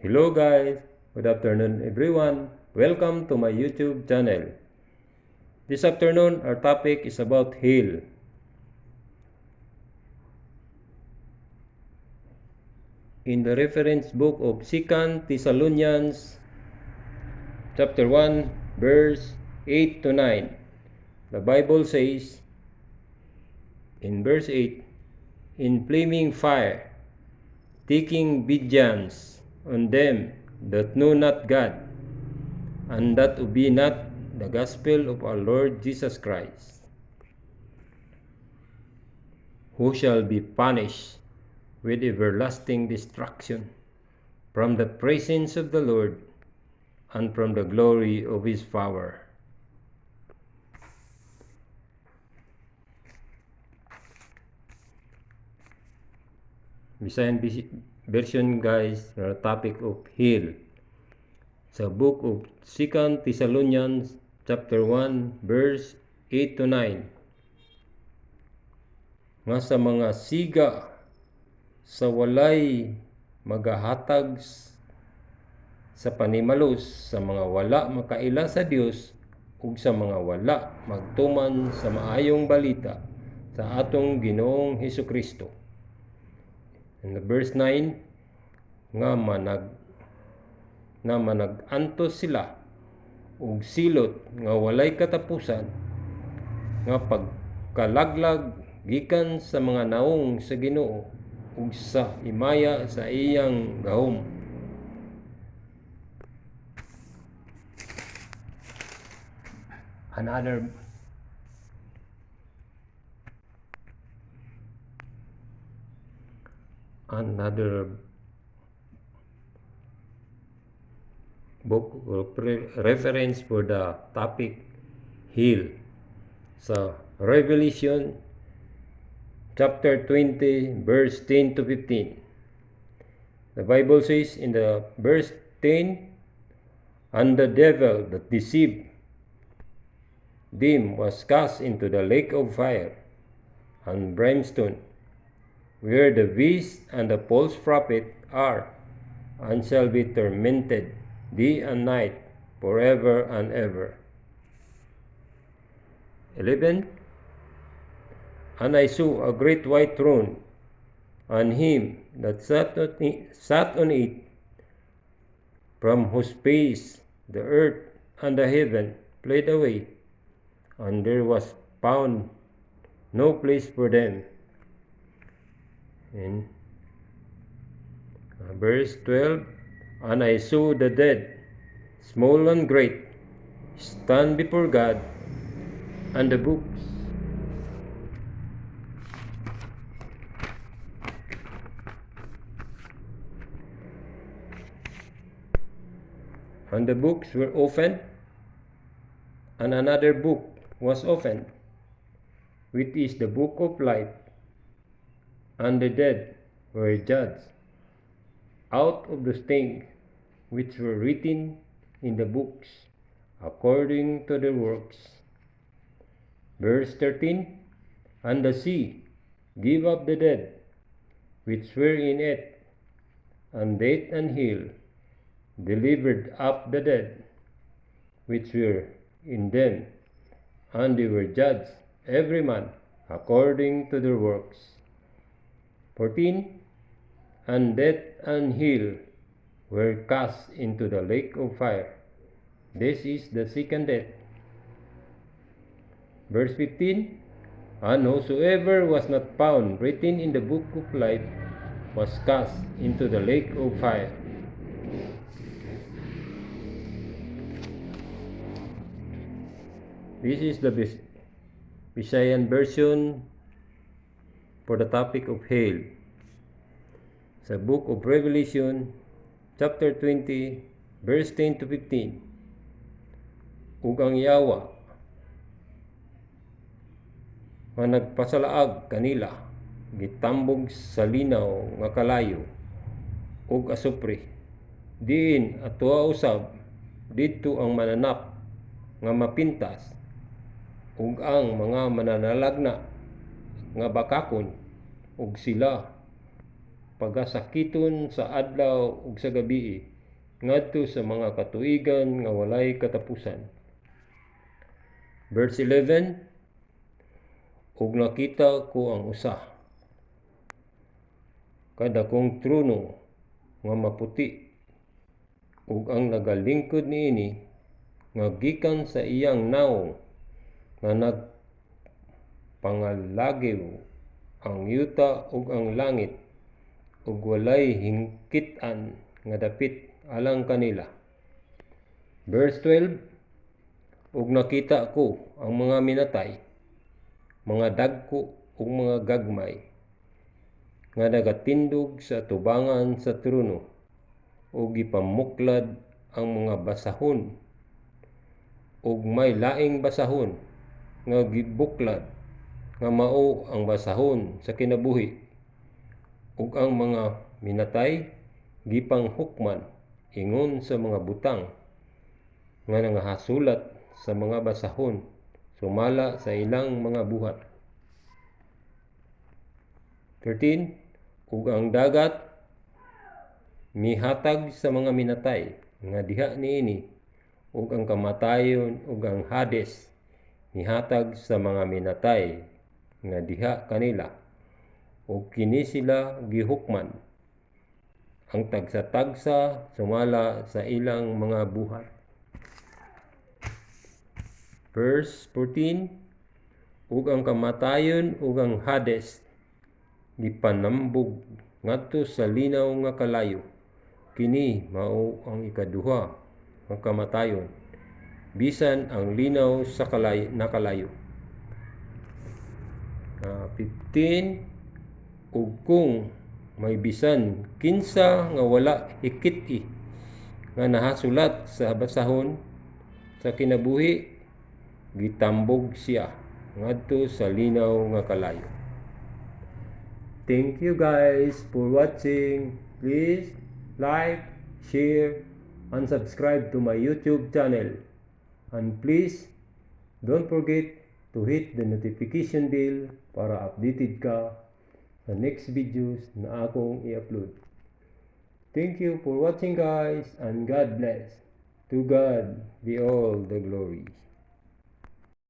Hello guys, good afternoon everyone. Welcome to my YouTube channel. This afternoon our topic is about heal. In the reference book of 2 Thessalonians chapter 1 verse 8 to 9, the Bible says in verse 8, in flaming fire, taking vengeance on them that know not God, and that obey not the gospel of our Lord Jesus Christ, who shall be punished with everlasting destruction from the presence of the Lord and from the glory of his power. Visayan version guys, na topic of heal. Sa book of 2 Thessalonians chapter 1 verse 8 to 9. Nga sa mga siga sa walay magahatag sa panimalos sa mga wala makaila sa Dios ug sa mga wala magtuman sa maayong balita sa atong Ginoong Hesus Kristo. In the verse 9 nga manag na manag-antos sila ug silot nga walay katapusan nga pagkalaglag gikan sa mga naong sa Ginoo ug sa imaya sa iyang gahom. Another another book reference for the topic heal. So, Revelation chapter 20 verse 10 to 15. The Bible says in the verse 10, And the devil that deceived them was cast into the lake of fire and brimstone, where the beast and the false prophet are, and shall be tormented day and night forever and ever. 11. And I saw a great white throne, and him that sat on it, sat on it from whose face the earth and the heaven fled away, and there was found no place for them. In uh, verse 12, and I saw the dead, small and great, stand before God, and the books. And the books were opened, and another book was opened, which is the book of life, and the dead were judged out of the things which were written in the books according to their works. Verse 13 And the sea gave up the dead which were in it, and death and hell delivered up the dead which were in them, and they were judged every man according to their works. 14 And death and hell were cast into the lake of fire. This is the second death. Verse 15 And whosoever was not found written in the book of life was cast into the lake of fire. This is the Visayan version for the topic of hell. Sa book of Revelation, chapter 20, verse 10 to 15. Ug ang yawa nga nagpasalaag kanila gitambog sa linaw nga kalayo ug asupre diin atoa usab didto ang mananap nga mapintas ug ang mga mananalagna nga bakakon ug sila pagasakiton sa adlaw ug sa gabii ngadto sa mga katuigan nga walay katapusan. Verse 11 Ug nakita ko ang usa kada kong trono nga maputi ug ang nagalingkod niini nga gikan sa iyang naong nga nagpangalagiw ang yuta ug ang langit ug walay hingkit-an nga dapit alang kanila. Verse 12 Ug nakita ko ang mga minatay, mga dagko ug mga gagmay, nga nagatindog sa tubangan sa trono, ug gipamuklad ang mga basahon, ug may laing basahon nga gibuklad, nga mao ang basahon sa kinabuhi, ug ang mga minatay gipanghukman ingon sa mga butang nga nangahasulat sa mga basahon sumala sa ilang mga buhat. 13. Ug ang dagat mihatag sa mga minatay nga diha niini ug ang kamatayon ug ang Hades mihatag sa mga minatay nga diha kanila ug kini sila gihukman ang tagsa-tagsa sumala sa ilang mga buhat. Verse 14 Ug ang kamatayon ug ang Hades gipanambog ngadto sa linaw nga kalayo. Kini mao ang ikaduha nga kamatayon bisan ang linaw sa kalay nakalayo. Uh, 15 ug kung may bisan kinsa nga wala hikit-i nga nahasulat sa basahon sa kinabuhi gitambog siya ngadto sa linaw nga kalayo. Thank you guys for watching. Please like, share, and subscribe to my YouTube channel. And please don't forget to hit the notification bell para updated ka sa next videos na akong i-upload. Thank you for watching guys and God bless. To God be all the glory.